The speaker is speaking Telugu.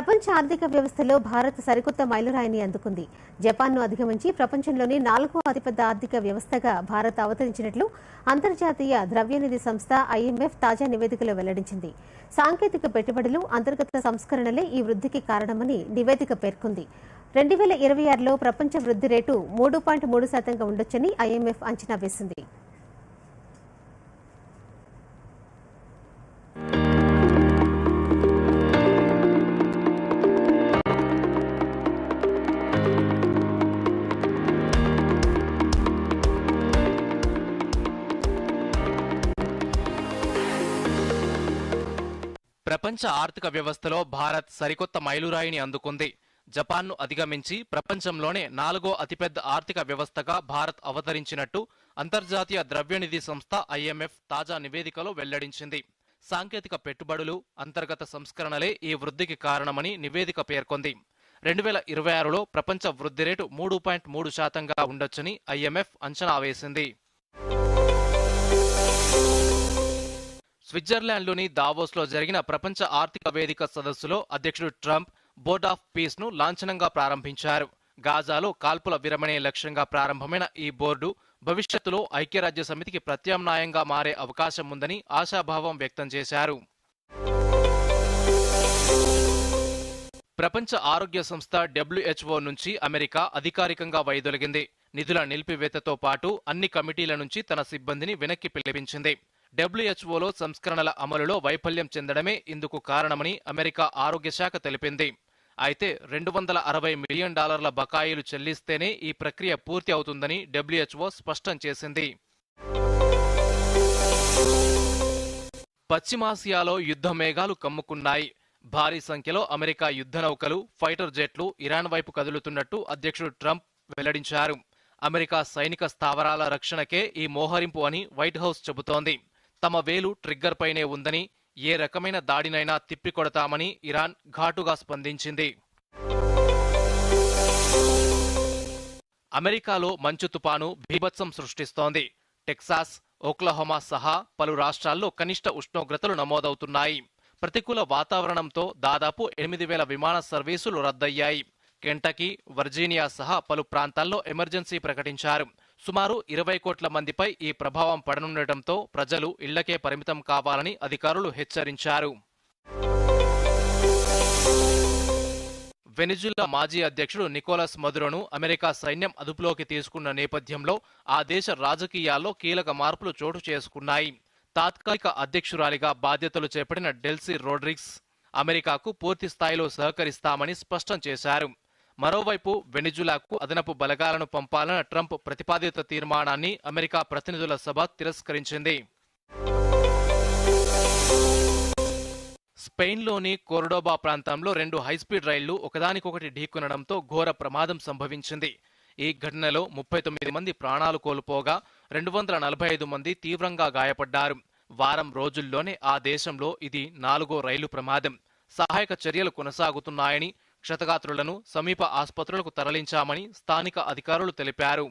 ప్రపంచ ఆర్థిక వ్యవస్థలో భారత్ సరికొత్త మైలురాయిని అందుకుంది. జపాన్ను అధిగమించి ప్రపంచంలోని నాలుగో అతిపెద్ద ఆర్థిక వ్యవస్థగా భారత్ అవతరించినట్లు అంతర్జాతీయ ద్రవ్యనిధి సంస్థ ఐఎంఎఫ్ తాజా నివేదికలో వెల్లడించింది. సాంకేతిక పెట్టుబడులు అంతర్గత సంస్కరణలే ఈ వృద్ధికి కారణమని నివేదిక పేర్కొంది. రెండు వేల ఇరవై ఆరులో ప్రపంచ వృద్ధి రేటు మూడు పాయింట్ మూడు శాతంగా ఉండొచ్చని ఐఎంఎఫ్ అంచనా వేసింది. ప్రపంచ ఆర్థిక వ్యవస్థలో భారత్ సరికొత్త మైలురాయిని అందుకుంది. జపాన్ను అధిగమించి ప్రపంచంలోనే నాలుగో అతిపెద్ద ఆర్థిక వ్యవస్థగా భారత్ అవతరించినట్టు అంతర్జాతీయ ద్రవ్యనిధి సంస్థ ఐఎంఎఫ్ తాజా నివేదికలో వెల్లడించింది. సాంకేతిక పెట్టుబడులు అంతర్గత సంస్కరణలే ఈ వృద్ధికి కారణమని నివేదిక పేర్కొంది. రెండు వేల ఇరవై ఆరులో ప్రపంచ వృద్ధి రేటు మూడు పాయింట్ మూడు శాతంగా ఉండొచ్చని ఐఎంఎఫ్ అంచనా వేసింది. స్విట్జర్లాండ్లోని దావోస్లో జరిగిన ప్రపంచ ఆర్థిక వేదిక సదస్సులో అధ్యక్షుడు ట్రంప్ బోర్డ్ ఆఫ్ పీస్ను లాంఛనంగా ప్రారంభించారు. గాజాలో కాల్పుల విరమణే లక్ష్యంగా ప్రారంభమైన ఈ బోర్డు భవిష్యత్తులో ఐక్యరాజ్య సమితికి ప్రత్యామ్నాయంగా మారే అవకాశం ఉందని ఆశాభావం వ్యక్తం చేశారు. ప్రపంచ ఆరోగ్య సంస్థ డబ్ల్యూహెచ్ఓ నుంచి అమెరికా అధికారికంగా వైదొలిగింది. నిధుల నిలిపివేతతో పాటు అన్ని కమిటీల నుంచి తన సిబ్బందిని వెనక్కి పిలిపించింది. డబ్ల్యూహెచ్ఓలో సంస్కరణల అమలులో వైఫల్యం చెందడమే ఇందుకు కారణమని అమెరికా ఆరోగ్య శాఖ తెలిపింది. అయితే రెండు వందల అరవై మిలియన్ డాలర్ల బకాయిలు చెల్లిస్తేనే ఈ ప్రక్రియ పూర్తి అవుతుందని డబ్ల్యూహెచ్ఓ స్పష్టం చేసింది. పశ్చిమాసియాలో యుద్ధ మేఘాలు కమ్ముకున్నాయి. భారీ సంఖ్యలో అమెరికా యుద్ధ నౌకలు ఫైటర్ జెట్లు ఇరాన్ వైపు కదులుతున్నట్టు అధ్యక్షుడు ట్రంప్ వెల్లడించారు. అమెరికా సైనిక స్థావరాల రక్షణకే ఈ మోహరింపు అని వైట్ హౌస్ చెబుతోంది. తమ వేలు ట్రిగ్గర్ పైనే ఉందని ఏ రకమైన దాడినైనా తిప్పికొడతామని ఇరాన్ ఘాటుగా స్పందించింది. అమెరికాలో మంచు తుపాను భీభత్సం సృష్టిస్తోంది. టెక్సాస్ ఓక్లహోమా సహా పలు రాష్ట్రాల్లో కనిష్ట ఉష్ణోగ్రతలు నమోదవుతున్నాయి. ప్రతికూల వాతావరణంతో దాదాపు ఎనిమిది వేల విమాన సర్వీసులు రద్దయ్యాయి. కెంటకీ వర్జీనియా సహా పలు ప్రాంతాల్లో ఎమర్జెన్సీ ప్రకటించారు. సుమారు ఇరవై కోట్ల మందిపై ఈ ప్రభావం పడనుండటంతో ప్రజలు ఇళ్ళకే పరిమితం కావాలని అధికారులు హెచ్చరించారు. వెనిజులా మాజీ అధ్యక్షుడు నికోలస్ మదురోను అమెరికా సైన్యం అదుపులోకి తీసుకున్న నేపథ్యంలో ఆ దేశ రాజకీయాల్లో కీలక మార్పులు చోటు చేసుకున్నాయి. తాత్కాలిక అధ్యక్షురాలిగా బాధ్యతలు చేపట్టిన డెల్సీ రోడ్రిగ్స్ అమెరికాకు పూర్తి స్థాయిలో సహకరిస్తామని స్పష్టం చేశారు. మరోవైపు వెనిజులాకు అదనపు బలగాలను పంపాలన్న ట్రంప్ ప్రతిపాదిత తీర్మానాన్ని అమెరికా ప్రతినిధుల సభ తిరస్కరించింది. స్పెయిన్లోని కోర్డోబా ప్రాంతంలో రెండు హైస్పీడ్ రైళ్ళు ఒకదానికొకటి ఢీకొనడంతో ఘోర ప్రమాదం సంభవించింది. ఈ ఘటనలో ముప్పై తొమ్మిది మంది ప్రాణాలు కోల్పోగా రెండు వందల నలభై ఐదు మంది తీవ్రంగా గాయపడ్డారు. వారం రోజుల్లోనే ఆ దేశంలో ఇది నాలుగో రైలు ప్రమాదం. సహాయక చర్యలు కొనసాగుతున్నాయని క్షతగాత్రులను సమీప ఆసుపత్రులకు తరలించామని స్థానిక అధికారులు తెలిపారు.